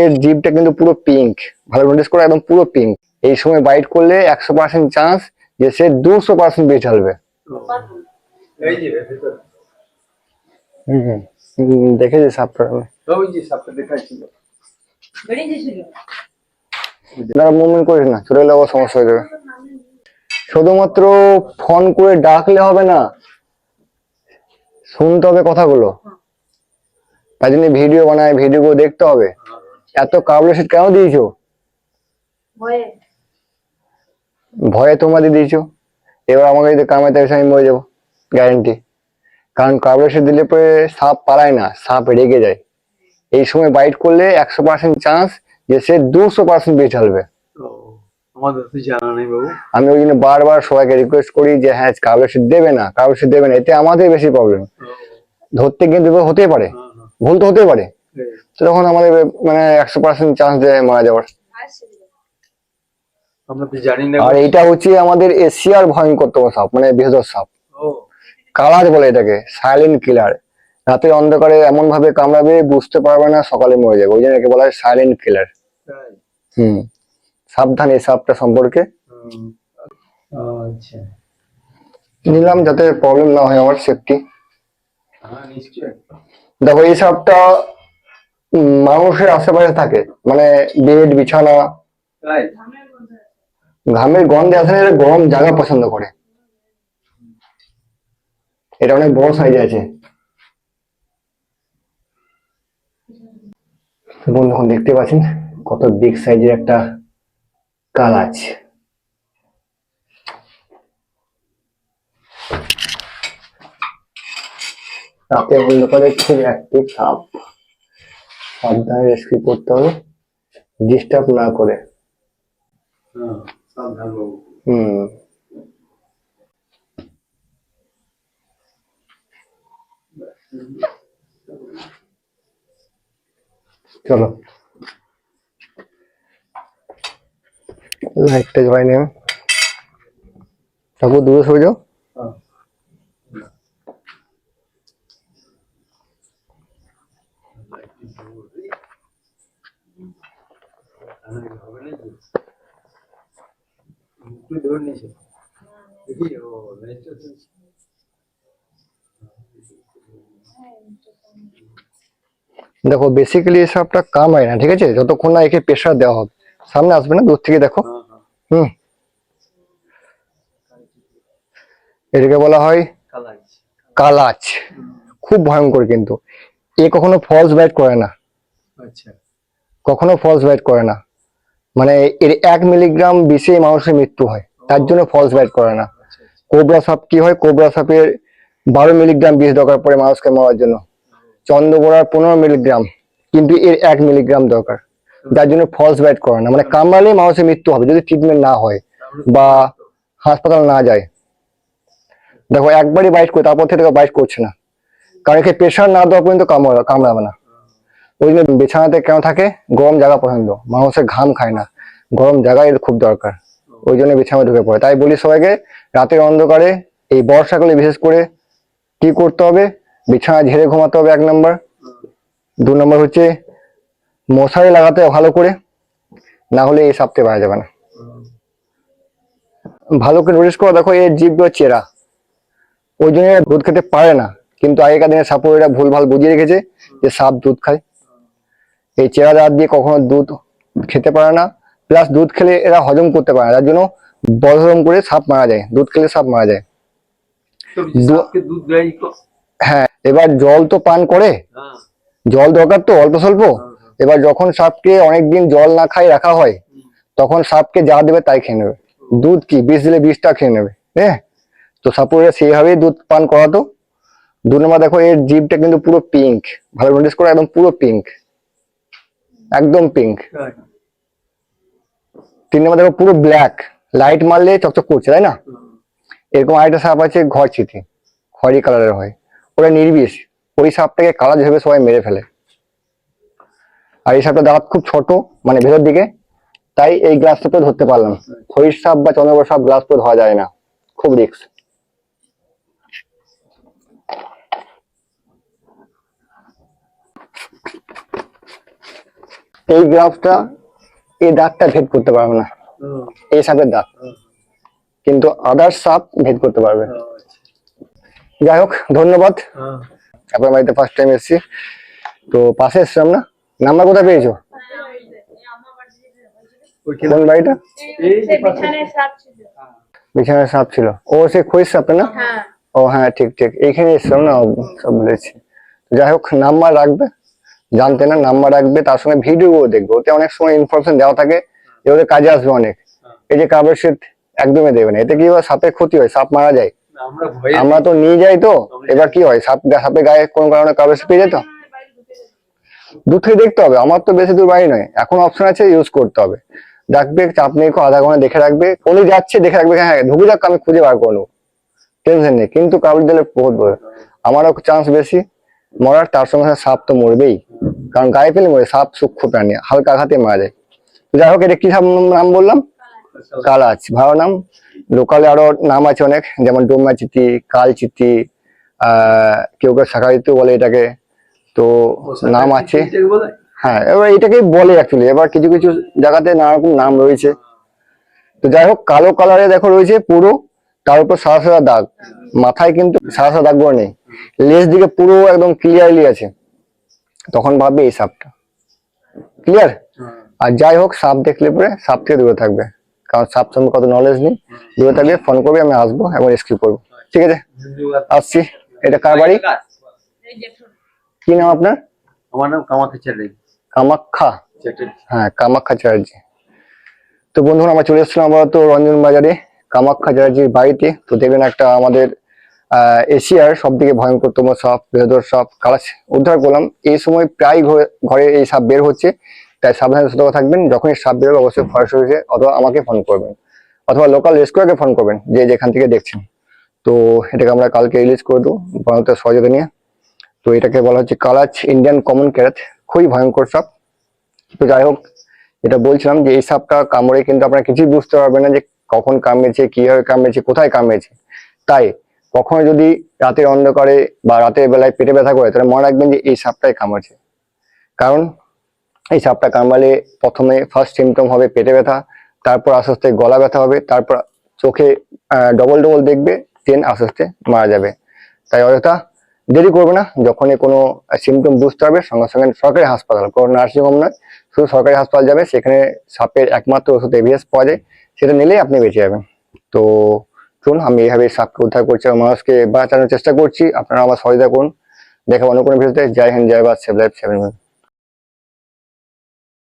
এর জিভটা কিন্তু পুরো পিঙ্ক ভালো নোটিস করে একদম পুরো পিঙ্ক এই সময় বাইট করলে একশো পার্সেন্ট চান্স যে সে দুশো পার্সেন্ট বেঁচে চলবে দেখেছি সাপটা? তারা মুভমেন্ট করিস না চলে গেলে আবার সমস্যা হয়ে যাবে। শুধুমাত্র ফোন করে ডাকলে হবে না শুনতে হবে কথাগুলো। তাই জন্য ভিডিও বানায় ভিডিওগুলো দেখতে হবে। এত কাবলে সিট কেন দিয়েছ? ভয়ে। তোমাদের তোমরা দিয়েছ? এবার আমাকে যদি কামাইতে এসে আমি মরে যাব গ্যারেন্টি কারণ কাবলে সিট দিলে পরে সাপ পালায় না সাপ রেগে যায়। এই সময় বাইট করলে একশো পার্সেন্ট চান্স যে সে দুশো পার্সেন্ট বেঁচে চলবে ও আমাদের তো জানা নেই বাবু। আমি ওই জন্য বারবার সবাইকে রিকোয়েস্ট করি যে হ্যাঁ কাবলে সিট দেবে না কাবলে সিট দেবে না এতে আমাদের বেশি প্রবলেম ধরতে গিয়ে বিপদ হতেই পারে। হ্যাঁ, হ্যাঁ। ভুল তো হতেই পারে। তো তখন আমাদের মানে একশো পার্সেন্ট চান্স দেয় মারা যাওয়ার। আর এইটা হচ্ছে আমাদের এশিয়ার ভয়ঙ্করতম সাপ মানে বৃহদর সাপ। কালার বলে এটাকে সাইলেন্ট কিলার রাতের অন্ধকারে এমন ভাবে কামড়াবে বুঝতে পারবে না সকালে মরে যাবে। ওই জন্য একে বলা হয় সাইলেন্ট কিলার হুম। সাবধান এই সাপটা সম্পর্কে। আচ্ছা। নিলাম যাতে প্রবলেম না হয় আমার সেফটি হ্যাঁ দেখো এই সাপটা মানুষের আশেপাশে থাকে। মানে বেড বিছানা। ঘামের গন্ধে আসলে এরা গরম জায়গা পছন্দ করে। এটা অনেক বড় সাইজ আছে। বন্ধু এখন দেখতে পাচ্ছেন কত বিগ সাইজের একটা কালাচ রাতে অন্ধকারে খুব অ্যাক্টিভ সাপ সাবধানে রেস্কিউ করতে হবে। ডিস্টার্ব না করে। হ্যাঁ হুম। চলো। লাইটটা জ্বালাই নেবে ঠাকুর দূরে সরে যাও হ্যাঁ হবে নাকি মুখটা ধরে নিয়েছে দেখি বেসিক্যালি এসবটা কামায় না ঠিক আছে? যতক্ষণ না একে প্রেশার দেওয়া হবে। সামনে আসবে না দূর থেকে দেখো। হ্যাঁ হ্যাঁ। হুম। এটাকে বলা হয় কালাচ। খুব ভয়ঙ্কর কিন্তু। এ কখনো ফলস বাইট করে না। আচ্ছা। কখনো ফলস বাইট করে না। মানে এর এক মিলিগ্রাম বিষে মানুষের মৃত্যু হয়। তার জন্য ফলস বাইট করে না। আচ্ছা কোবরা সাপ কি হয়? কোবরা সাপের বারো মিলিগ্রাম বিষ দরকার পড়ে মানুষকে মারার জন্য। চন্দ্রবোড়ার পনেরো মিলিগ্রাম কিন্তু এর এক মিলিগ্রাম দরকার। যার জন্য ফলস বাইট করে না। মানে কামড়ালে মানুষের মৃত্যু হবে যদি ট্রিটমেন্ট না হয় বা হাসপাতাল না যায়। দেখো একবারই বাইট করে তারপর থেকে বাইট করছে না। কারণ প্রেশার না দেওয়া পর্যন্ত কামড়া কামড়াবে না। ওই জন্য বিছানাতে কেন থাকে? গরম জায়গা পছন্দ। মানুষের ঘাম খায় না। গরম জায়গা এর খুব দরকার। ওই জন্য বিছানায় ঢুকে পড়ে। তাই বলি সবাইকে, রাতের অন্ধকারে এই বর্ষাকালে বিশেষ করে কি করতে হবে? বিছানা ঝেড়ে ঘুমাতে হবে এক নম্বর দু নম্বর হচ্ছে মশারি লাগাতে ভালো করে। না হলে এই সাপতে পারা যাবে না। ভালো করে নোটিস করো। দেখো এর জীবগুলো চেরা। ওই জন্য দুধ খেতে পারে না। কিন্তু আগেকার দিনে সাপুরেরা ভুল ভালো বুঝিয়ে রেখেছে যে সাপ দুধ খায়। এই চেরা দাঁত দিয়ে কখনো দুধ খেতে পারে না। প্লাস দুধ খেলে এরা হজম করতে পারে না। যার জন্য বদহজম করে সাপ মারা যায়। দুধ খেলে সাপ মারা যায়। দুধ হ্যাঁ এবার জল তো পান করে। হ্যাঁ। জল দরকার তো অল্প স্বল্প। এবার যখন সাপকে অনেকদিন জল না খাই রাখা হয় তখন সাপকে যা দেবে তাই খেয়ে নেবে। দুধ কি? বিষ দিলে বিষটা খেয়ে নেবে। হ্যাঁ? তো সাপুরে সেইভাবেই দুধ পান করাতো। দু নম্বর দেখো এর জিভটা কিন্তু পুরো পিঙ্ক ভালো নোটিস করো একদম পুরো পিঙ্ক একদম পিঙ্ক তিন নম্বর দেখো পুরো ব্ল্যাক লাইট মারলে চকচক করছে তাই না? এরকম আরেকটা সাপ আছে ঘর চিঠি খয়েরি কালারের হয়। ওরা নির্বিষ ওই সাপটাকে কালার ভেবে সবাই মেরে ফেলে। আর এই সাপটা দাঁত খুব ছোট মানে ভেতর দিকে তাই এই গ্লাসটা তো ধরতে পারলাম। খরির সাপ বা চন্দ্রবর সাপ গ্লাস তো ধরা যায় না খুব রিক্স এই গ্রাফটা এই দাঁতটা ভেদ করতে পারবে না। এই সাপের দাঁত কিন্তু আদার সাপ ভেদ করতে পারবে। যাই হোক ধন্যবাদ। আপনার বাড়িতে ফার্স্ট টাইম এসেছি। তো পাশে এসছিলাম না নাম্বার কোথায় পেয়েছ? কোন বাড়িটা? বিছানায় সাপ ছিল। ও সে খৈশ সাপে না? হ্যাঁ। ও হ্যাঁ ঠিক ঠিক। এইখানে এসছিলাম না সব বলেছি। যাই হোক নাম্বার রাখবে। জানতে না নাম্বার রাখবে তার সঙ্গে ভিডিও দেখবে। ওতে অনেক সময় ইনফরমেশন দেওয়া থাকে যে ওদের কাজে আসবে অনেক। এই যে কার্বের শীত একদমই দেবে না। এতে কি হয় সাপের ক্ষতি হয় সাপ মারা যায়। আমরা তো নিয়ে যাই তো এবার কি হয় সাপ সাপে গায়ে কোন কারণে কার্বের শীত পেয়ে যেত? দূর থেকে দেখতে হবে আমার তো বেশি দূর বাড়ি নয়। এখন অপশন আছে ইউজ করতে হবে। ডাকবে চাপ নেই আধা ঘণ্টা দেখে রাখবে। উনি যাচ্ছে দেখে রাখবে হ্যাঁ ঢুকে যাক আমি খুঁজে বার করব। টেনশন নেই কিন্তু কাবুল দিলে বহুত বড়। আমারও চান্স বেশি। মরার তার সঙ্গে সঙ্গে সাপ তো মরবেই। কারণ গায়ে পেলে মরে, সাপ সূক্ষ্ম প্রাণী। হালকা আঘাতে মারা যায়। যাই হোক, এটা কি সাপ নাম বললাম? কালাচ ভালো নাম? লোকালে আরও নাম আছে অনেক, যেমন ডোমা চিতি কাল চিতি কেউ কেউ শাখারিত বলে এটাকে। তো নাম আছে। হ্যাঁ এবার এটাকেই বলে অ্যাকচুয়ালি এবার কিছু কিছু জায়গাতে নানা রকম নাম রয়েছে। তো যাই হোক, কালো কালারে দেখো রয়েছে পুরো, তার উপর সাদা সাদা দাগ। মাথায় কিন্তু সাদা সাদা দাগ নেই। লেজ দিকে পুরো একদম ক্লিয়ারলি আছে। তখন ভাববে এই সাপটা। ক্লিয়ার আর যাই হোক সাপ দেখলে পরে সাপ থেকে দূরে থাকবে। কারণ সাপ সম্পর্কে কত নলেজ নেই। দূরে থাকবে ফোন করবে আমি আসব এবং রেস্কিউ করব। ঠিক আছে? আসছি। এটা কার বাড়ি? কি নাম আপনার? আমার নাম কামাখ্যা চ্যাটার্জি। কামাখ্যা? হ্যাঁ কামাখ্যা চ্যাটার্জি। তো বন্ধুরা আমরা চলে এসেছিলাম আবার তো রঞ্জন বাজারে। কামাখ্যা চ্যাটার্জির বাড়িতে। তো দেখবেন একটা আমাদের এশিয়ার সব থেকে ভয়ঙ্করতম সাপ, বৃহদর সাপ কালাস উদ্ধার করলাম। এই সময় প্রায় ঘরে- এই সাপ বের হচ্ছে, তাই সাবধানে সতর্ক থাকবেন। যখনই সাপ বেরোবে, অবশ্যই ফরেস্ট অফিসে অথবা আমাকে ফোন করবেন। অথবা লোকাল রেস্কিউকে ফোন করবেন, যে যেখান থেকে দেখছেন। তো এটাকে আমরা কালকে রিলিজ করে দেবো ভারতের সহযোগিতা নিয়ে। তো এটাকে বলা হচ্ছে কালাচ ইন্ডিয়ান কমন ক্যারাত খুবই ভয়ঙ্কর সাপ। তো যাই হোক এটা বলছিলাম যে এই সাপটা কামড়ে কিন্তু আপনারা কিছুই বুঝতে পারবেন না যে কখন কামড়েছে, কীভাবে কামড়েছে, কোথায় কামড়েছে। তাই কখনো যদি রাতের অন্ধকারে বা রাতের বেলায় পেটে ব্যথা করে, তাহলে মনে রাখবেন যে এই সাপটাই কামড়েছে। কারণ এই সাপটা কামড়ালে প্রথমে ফার্স্ট সিমটম হবে পেটে ব্যথা, তারপর আস্তে আস্তে গলা ব্যথা হবে, তারপর চোখে ডবল ডবল দেখবে দেন আস্তে আস্তে মারা যাবে। তাই অযথা দেরি করবে না, যখনই কোনো সিমটম বুঝতে হবে সঙ্গে সঙ্গে সরকারি হাসপাতাল, কোনো নার্সিংহোম নয়, শুধু সরকারি হাসপাতাল যাবে, সেখানে সাপের একমাত্র ওষুধ এভিএস পাওয়া যায়, সেটা নিলেই আপনি বেঁচে যাবেন। তো চলুন আমি এইভাবে সাপকে উদ্ধার করছি এবং মানুষকে বাঁচানোর চেষ্টা করছি। আপনারা আমার সহযোগিতা করুন। দেখা অন্য কোনো ভিডিওতে। জয় হিন্দ, জয় বাদ সেভ লাইফ সেভেন